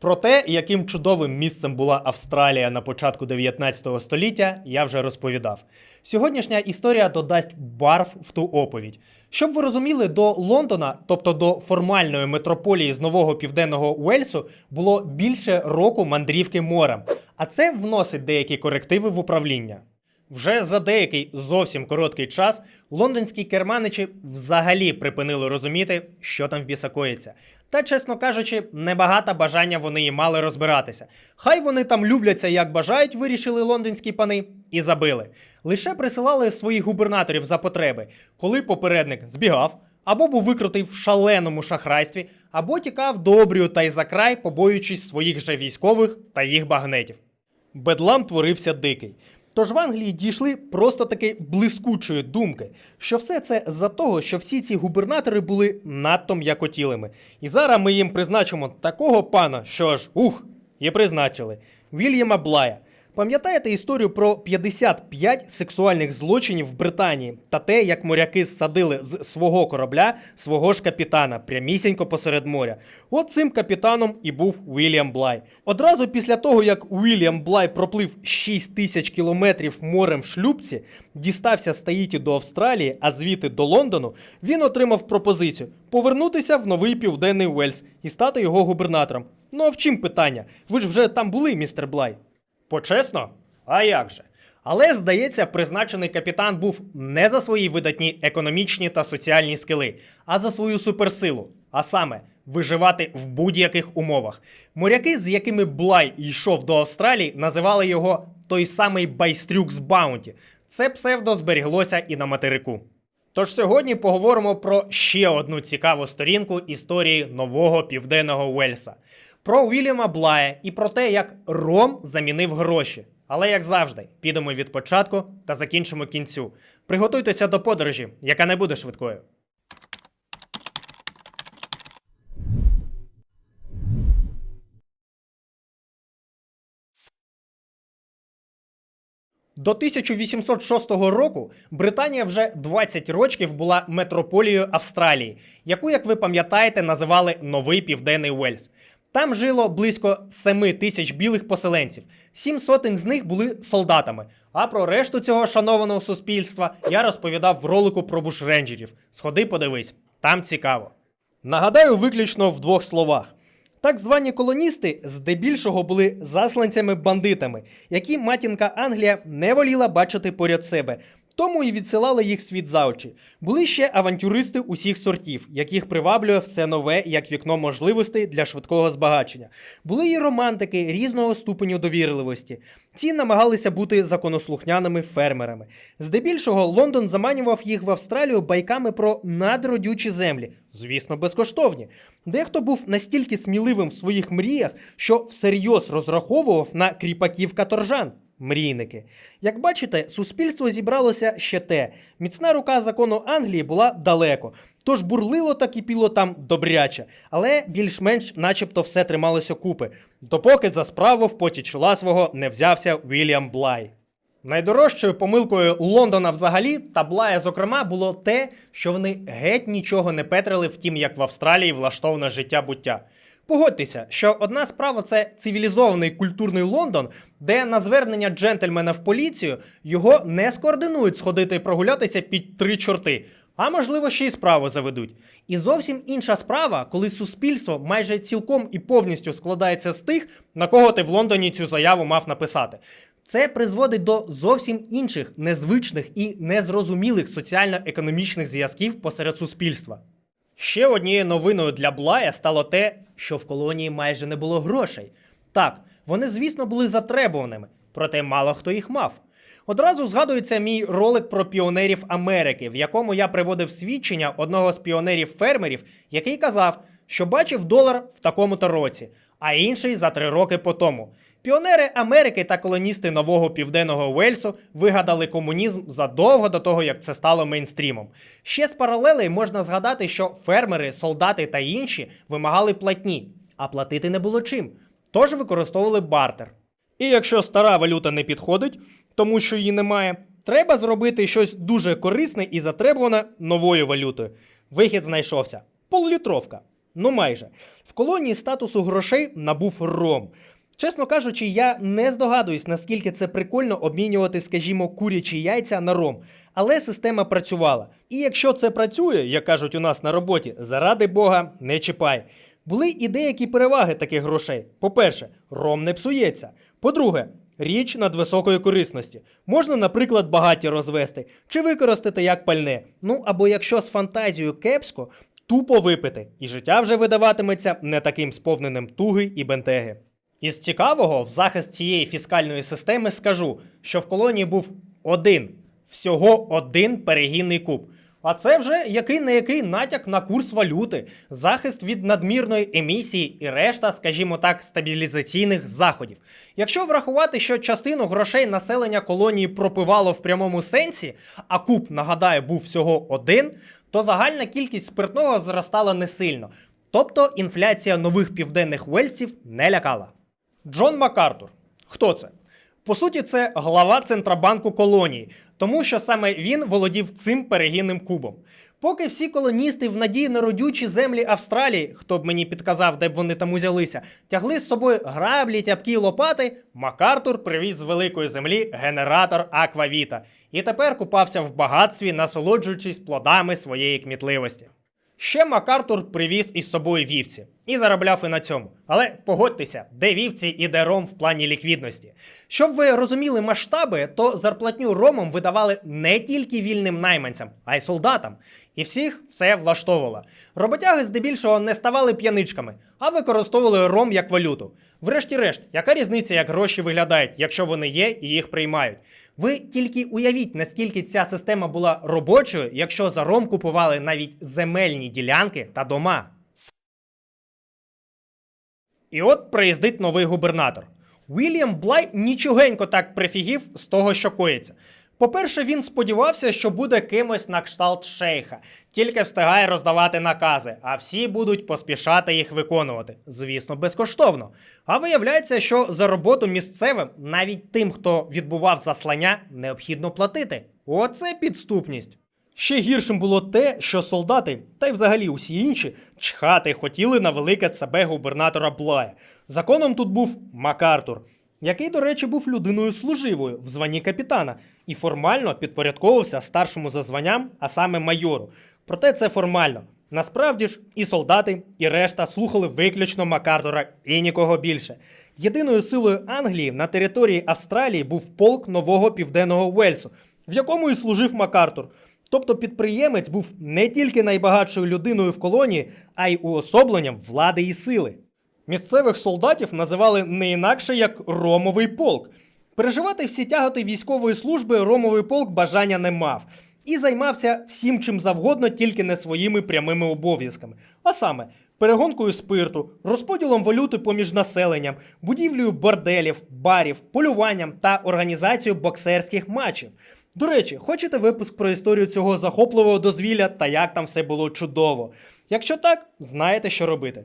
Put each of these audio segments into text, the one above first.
Про те, яким чудовим місцем була Австралія на початку 19 століття, я вже розповідав. Сьогоднішня історія додасть барв в ту оповідь. Щоб ви розуміли, до Лондона, тобто до формальної метрополії з нового південного Уельсу, було більше року мандрівки морем, а це вносить деякі корективи в управління. Вже за деякий зовсім короткий час лондонські керманичі взагалі припинили розуміти, що там в біса коїться. Та, чесно кажучи, небагато бажання вони і мали розбиратися. Хай вони там любляться, як бажають, вирішили лондонські пани, і забили. Лише присилали своїх губернаторів за потреби, коли попередник збігав, або був викрутий в шаленому шахрайстві, або тікав до обрію та й за край, побоюючись своїх же військових та їх багнетів. Бедлам творився дикий. Тож в Англії дійшли просто таки блискучої думки, що все це за того, що всі ці губернатори були надто м'якотілими. І зараз ми їм призначимо такого пана, що ж ух, і призначили Вільяма Блая. Пам'ятаєте історію про 55 сексуальних злочинів в Британії та те, як моряки ссадили з свого корабля свого ж капітана прямісінько посеред моря? От цим капітаном і був Уільям Блай. Одразу після того, як Уільям Блай проплив 6 тисяч кілометрів морем в шлюбці, дістався з Таїті до Австралії, а звідти до Лондону, він отримав пропозицію повернутися в новий південний Уельс і стати його губернатором. Ну а в чим питання? Ви ж вже там були, містер Блай. Почесно? А як же? Але, здається, призначений капітан був не за свої видатні економічні та соціальні скили, а за свою суперсилу, а саме виживати в будь-яких умовах. Моряки, з якими Блай йшов до Австралії, називали його той самий байстрюк з Баунті. Це псевдо зберіглося і на материку. Тож сьогодні поговоримо про ще одну цікаву сторінку історії нового південного Уельса. Про Уільяма Блая і про те, як Ром замінив гроші. Але як завжди, підемо від початку та закінчимо кінцю. Приготуйтеся до подорожі, яка не буде швидкою. До 1806 року Британія вже 20 років була метрополією Австралії, яку, як ви пам'ятаєте, називали Новий Південний Уельс. Там жило близько 7 тисяч білих поселенців. Сім сотень з них були солдатами. А про решту цього шанованого суспільства я розповідав в ролику про бушренджерів. Сходи, подивись, там цікаво. Нагадаю виключно в двох словах. Так звані колоністи здебільшого були засланцями-бандитами, які матінка Англія не воліла бачити поряд себе, тому і відсилали їх світ за очі. Були ще авантюристи усіх сортів, яких приваблює все нове як вікно можливостей для швидкого збагачення. Були і романтики різного ступеню довірливості. Ці намагалися бути законослухняними фермерами. Здебільшого Лондон заманював їх в Австралію байками про надродючі землі, звісно, безкоштовні. Дехто був настільки сміливим в своїх мріях, що всерйоз розраховував на кріпаків каторжан. Мрійники. Як бачите, суспільство зібралося ще те. Міцна рука закону Англії була далеко, тож бурлило та кипіло там добряче, але більш-менш начебто все трималося купи, допоки за справу в поті чола свого не взявся Вільям Блай. Найдорожчою помилкою Лондона взагалі та Блая, зокрема, було те, що вони геть нічого не петрили в тім, як в Австралії влаштоване життя буття. Погодьтеся, що одна справа це цивілізований культурний Лондон, де на звернення джентльмена в поліцію його не скоординують сходити і прогулятися під три чорти, а можливо ще й справу заведуть. І зовсім інша справа, коли суспільство майже цілком і повністю складається з тих, на кого ти в Лондоні цю заяву мав написати. Це призводить до зовсім інших незвичних і незрозумілих соціально-економічних зв'язків посеред суспільства. Ще однією новиною для Блая стало те, що в колонії майже не було грошей. Так, вони, звісно, були затребуваними, проте мало хто їх мав. Одразу згадується мій ролик про піонерів Америки, в якому я приводив свідчення одного з піонерів-фермерів, який казав, що бачив долар в такому-то році, а інший за три роки по тому. Піонери Америки та колоністи нового південного Уельсу вигадали комунізм задовго до того, як це стало мейнстрімом. Ще з паралелей можна згадати, що фермери, солдати та інші вимагали платні, а платити не було чим. Тож використовували бартер. І якщо стара валюта не підходить, тому що її немає, треба зробити щось дуже корисне і затребуване новою валютою. Вихід знайшовся полулітровка. Ну майже. В колонії статусу грошей набув ром. Чесно кажучи, я не здогадуюсь, наскільки це прикольно обмінювати, скажімо, курячі яйця на ром. Але система працювала. І якщо це працює, як кажуть у нас на роботі, заради Бога, не чіпай. Були і деякі переваги таких грошей. По-перше, ром не псується. По-друге, річ надвисокої корисності. Можна, наприклад, багаті розвести чи використати як пальне. Ну або якщо з фантазією кепсько, тупо випити, і життя вже видаватиметься не таким сповненим туги і бентеги. Із цікавого, в захист цієї фіскальної системи скажу, що в колонії був один, всього один перегінний куб. А це вже який не який натяк на курс валюти, захист від надмірної емісії і решта, скажімо так, стабілізаційних заходів. Якщо врахувати, що частину грошей населення колонії пропивало в прямому сенсі, а куб, нагадаю, був всього один, то загальна кількість спиртного зростала не сильно. Тобто інфляція нових південних вельців не лякала. Джон Макартур. Хто це? По суті, це глава Центробанку колонії, тому що саме він володів цим перегінним кубом. Поки всі колоністи в надії на родючі землі Австралії, хто б мені підказав, де б вони там узялися, тягли з собою граблі, тяпкі й лопати, Макартур привіз з великої землі генератор Аквавіта і тепер купався в багатстві, насолоджуючись плодами своєї кмітливості. Ще Макартур привіз із собою вівці і заробляв і на цьому. Але погодьтеся, де вівці і де ром в плані ліквідності. Щоб ви розуміли масштаби, то зарплатню ромом видавали не тільки вільним найманцям, а й солдатам. І всіх все влаштовувало. Роботяги здебільшого не ставали п'яничками, а використовували ром як валюту. Врешті-решт, яка різниця, як гроші виглядають, якщо вони є і їх приймають? Ви тільки уявіть, наскільки ця система була робочою, якщо за ром купували навіть земельні ділянки та дома. І от приїздить новий губернатор. Вільям Блай нічогенько так прифігів з того, що коїться. По-перше, він сподівався, що буде кимось на кшталт шейха, тільки встигає роздавати накази, а всі будуть поспішати їх виконувати. Звісно, безкоштовно. А виявляється, що за роботу місцевим, навіть тим, хто відбував заслання, необхідно платити. Оце підступність. Ще гіршим було те, що солдати, та й взагалі усі інші, чхати хотіли на велике ЦБ губернатора Блая. Законом тут був Макартур, який, до речі, був людиною служивою в званні капітана і формально підпорядковувався старшому за званням, а саме майору. Проте це формально. Насправді ж і солдати, і решта слухали виключно Макартура і нікого більше. Єдиною силою Англії на території Австралії був полк нового південного Уельсу, в якому і служив Макартур. Тобто підприємець був не тільки найбагатшою людиною в колонії, а й уособленням влади і сили. Місцевих солдатів називали не інакше як Ромовий полк. Переживати всі тяготи військової служби Ромовий полк бажання не мав і займався всім чим завгодно, тільки не своїми прямими обов'язками. А саме перегонкою спирту, розподілом валюти поміж населенням, будівлею борделів, барів, полюванням та організацією боксерських матчів. До речі, хочете випуск про історію цього захопливого дозвілля та як там все було чудово? Якщо так, знаєте, що робити.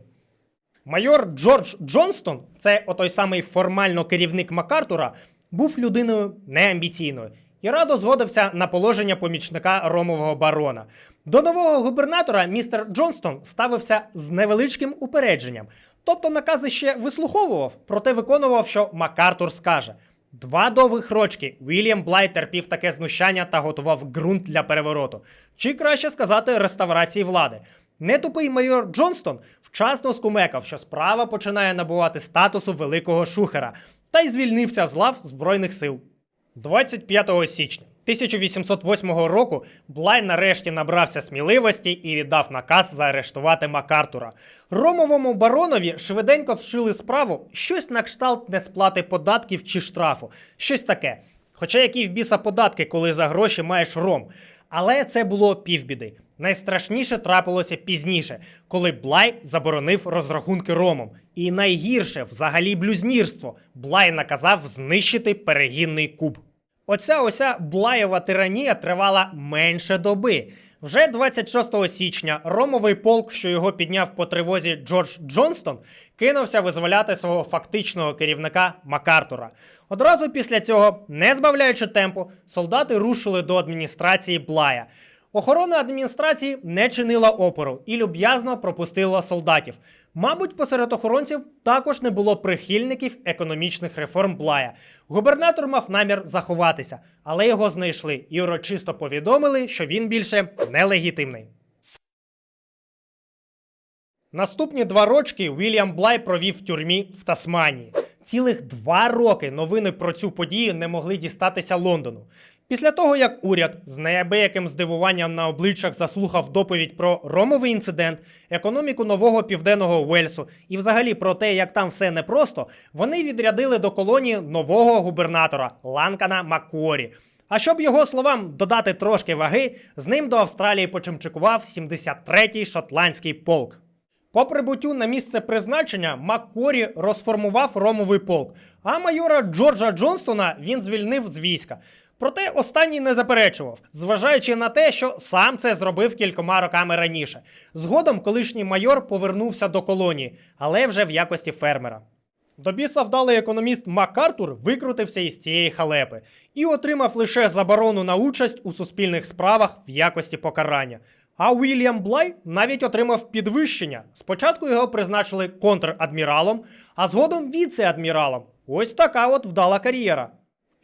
Майор Джордж Джонстон, це отой самий формально керівник Макартура, був людиною неамбіційною і радо згодився на положення помічника ромового барона. До нового губернатора містер Джонстон ставився з невеличким упередженням, тобто накази ще вислуховував, проте виконував, що Макартур скаже. Два довгих рочки Вільям Блай терпів таке знущання та готував ґрунт для перевороту, чи краще сказати реставрації влади. Нетупий майор Джонстон вчасно скумекав, що справа починає набувати статусу великого шухера, та й звільнився з лав Збройних сил. 25 січня 1808 року Блай нарешті набрався сміливості і віддав наказ заарештувати Макартура. Ромовому баронові швиденько вшили справу щось на кшталт несплати податків чи штрафу, щось таке. Хоча які в біса податки, коли за гроші маєш ром. Але це було півбіди. Найстрашніше трапилося пізніше, коли Блай заборонив розрахунки ромом. І найгірше, взагалі, блюзнірство. Блай наказав знищити перегінний куб. Оця ося Блаєва тиранія тривала менше доби. Вже 26 січня Ромовий полк, що його підняв по тривозі Джордж Джонстон, кинувся визволяти свого фактичного керівника Макартура. Одразу після цього, не збавляючи темпу, солдати рушили до адміністрації Блая. Охорона адміністрації не чинила опору і люб'язно пропустила солдатів. Мабуть, посеред охоронців також не було прихильників економічних реформ Блая. Губернатор мав намір заховатися, але його знайшли і урочисто повідомили, що він більше нелегітимний. Наступні два рочки Вільям Блай провів в тюрмі в Тасманії. Цілих два роки новини про цю подію не могли дістатися Лондону. Після того, як уряд з неабияким здивуванням на обличчях заслухав доповідь про ромовий інцидент, економіку нового південного Уельсу і взагалі про те, як там все непросто, вони відрядили до колонії нового губернатора Ланкана Маккуорі. А щоб його словам додати трошки ваги, з ним до Австралії почимчикував 73-й шотландський полк. По прибуттю на місце призначення Маккорі розформував Ромовий полк, а майора Джорджа Джонстона він звільнив з війська. Проте останній не заперечував, зважаючи на те, що сам це зробив кількома роками раніше. Згодом колишній майор повернувся до колонії, але вже в якості фермера. До біса вдалий економіст МакАртур викрутився із цієї халепи і отримав лише заборону на участь у суспільних справах в якості покарання. А Уільям Блай навіть отримав підвищення. Спочатку його призначили контр-адміралом, а згодом віце-адміралом. Ось така от вдала кар'єра.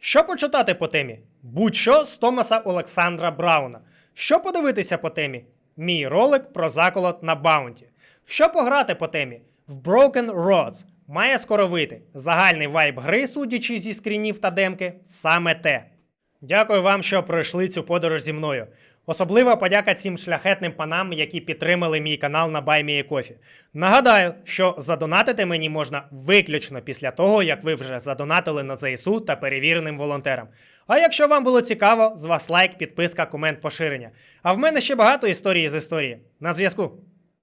Що почитати по темі? Будь-що з Томаса Олександра Брауна. Що подивитися по темі? Мій ролик про заколот на баунті. В що пограти по темі? В Broken Roads. Має скоро вийти. Загальний вайб гри, судячи зі скрінів та демки, саме те. Дякую вам, що пройшли цю подорож зі мною. Особлива подяка цим шляхетним панам, які підтримали мій канал на BuyMeACoffee. Нагадаю, що задонатити мені можна виключно після того, як ви вже задонатили на ЗСУ та перевіреним волонтерам. А якщо вам було цікаво, з вас лайк, підписка, комент, поширення. А в мене ще багато історії з історії. На зв'язку.